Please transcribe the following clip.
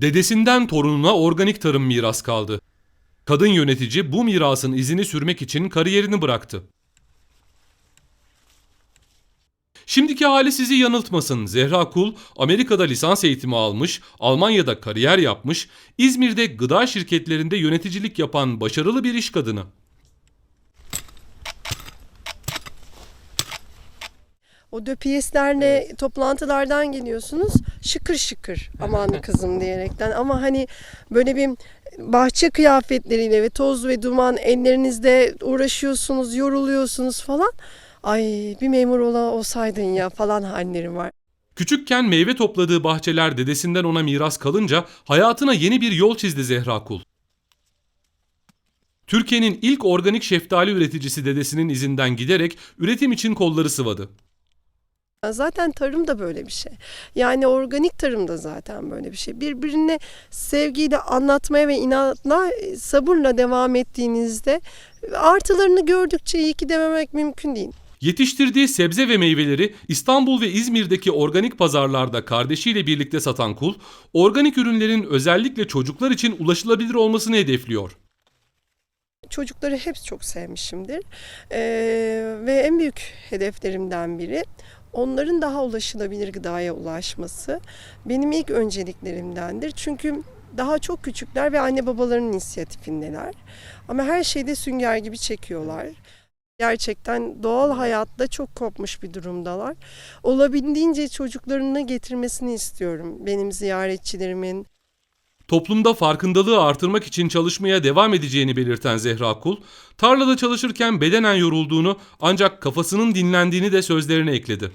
Dedesinden torununa organik tarım miras kaldı. Kadın yönetici bu mirasın izini sürmek için kariyerini bıraktı. Şimdiki hali sizi yanıltmasın. Zehra Kul Amerika'da lisans eğitimi almış, Almanya'da kariyer yapmış, İzmir'de gıda şirketlerinde yöneticilik yapan başarılı bir iş kadını. O döpiyeslerle toplantılardan geliyorsunuz şıkır şıkır aman kızım diyerekten ama hani böyle bir bahçe kıyafetleriyle ve toz ve duman ellerinizde uğraşıyorsunuz yoruluyorsunuz falan ay bir memur ola olsaydın ya falan hallerim var. Küçükken meyve topladığı bahçeler dedesinden ona miras kalınca hayatına yeni bir yol çizdi Zehra Kul. Türkiye'nin ilk organik şeftali üreticisi dedesinin izinden giderek üretim için kolları sıvadı. Zaten tarım da böyle bir şey. Yani organik tarım da zaten böyle bir şey. Birbirine sevgiyle anlatmaya ve inatla sabırla devam ettiğinizde artılarını gördükçe iyi ki dememek mümkün değil. Yetiştirdiği sebze ve meyveleri İstanbul ve İzmir'deki organik pazarlarda kardeşiyle birlikte satan Kul, organik ürünlerin özellikle çocuklar için ulaşılabilir olmasını hedefliyor. Çocukları hep çok sevmişimdir. Ee, ve en büyük hedeflerimden biri onların daha ulaşılabilir gıdaya ulaşması. Benim ilk önceliklerimdendir. Çünkü daha çok küçükler ve anne babaların inisiyatifindeler. Ama her şeyde sünger gibi çekiyorlar. Gerçekten doğal hayatta çok kopmuş bir durumdalar. Olabildiğince çocuklarını getirmesini istiyorum benim ziyaretçilerimin, Toplumda farkındalığı artırmak için çalışmaya devam edeceğini belirten Zehra Kul, tarlada çalışırken bedenen yorulduğunu ancak kafasının dinlendiğini de sözlerine ekledi.